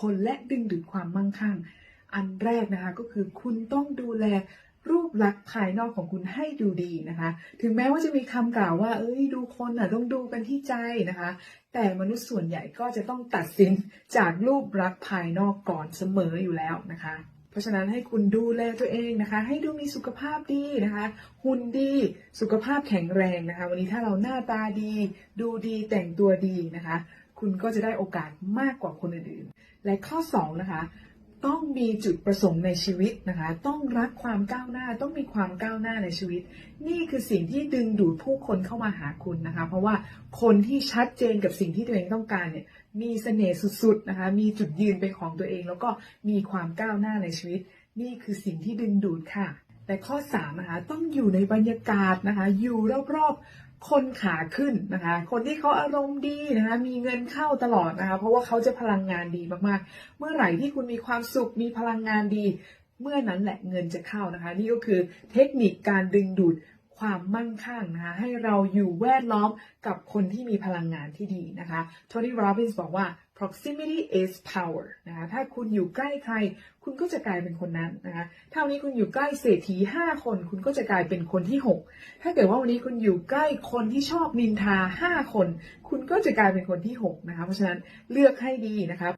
คนและดึงดูดความมั่งคั่ง อันแรกนะคะก็คือคุณต้องดูแลรูปลักษณ์ภายนอกของคุณให้ดูดีนะคะ ถึงแม้ว่าจะมีคำกล่าวว่า เอ้ยดูคนอะต้องดูกันที่ใจนะคะ แต่มนุษย์ส่วนใหญ่ก็จะต้องตัดสินจากรูปลักษณ์ภายนอกก่อนเสมออยู่แล้วนะคะ เพราะฉะนั้นให้คุณดูแลตัวเองนะคะ ให้ดูมีสุขภาพดีนะคะหุ่นดีสุขภาพแข็งแรงนะคะ วันนี้ถ้าเราหน้าตาดี ดูดีแต่งตัวดีนะคะ คุณก็จะได้โอกาสมากกว่าคนอื่นๆ และข้อ 2 นะคะ ต้องมีจุดประสงค์ในชีวิตนะคะ ต้องรักความก้าวหน้า ต้องมีความก้าวหน้าในชีวิต นี่คือสิ่งที่ดึงดูดผู้คนเข้ามาหาคุณนะคะ เพราะว่าคนที่ชัดเจนกับสิ่งที่ตัวเองต้องการเนี่ย มีเสน่ห์สุดๆนะคะ มีจุดยืนเป็นของตัวเอง แล้วก็มีความก้าวหน้าในชีวิต นี่คือสิ่งที่ดึงดูดค่ะ แต่ข้อ3นะคะต้องอยู่ในบรรยากาศนะคะ อยู่รอบๆคนขาขึ้นนะคะ คนที่เขาอารมณ์ดีนะคะ มีเงินเข้าตลอดนะคะ เพราะว่าเขาจะพลังงานดีมากๆ เมื่อไหร่ที่คุณมีความสุขมีพลังงานดี เมื่อนั้นแหละเงินจะเข้านะคะ นี่ก็คือเทคนิคการดึงดูดความมั่งคั่งนะคะให้เราอยู่แวดล้อมกับคนที่มีพลังงานที่ดีนะคะโทนี่โรบินส์บอกว่า proximity is power นะคะ ถ้าคุณอยู่ใกล้ใคร คุณก็จะกลายเป็นคนนั้นนะคะ ถ้าวันนี้คุณอยู่ใกล้เศรษฐี5คน คุณก็จะกลายเป็นคนที่6ถ้าเกิดว่าวันนี้คุณอยู่ใกล้คนที่ชอบนินทา5คน คุณก็จะกลายเป็นคนที่6นะคะ เพราะฉะนั้นเลือกให้ดีนะคะ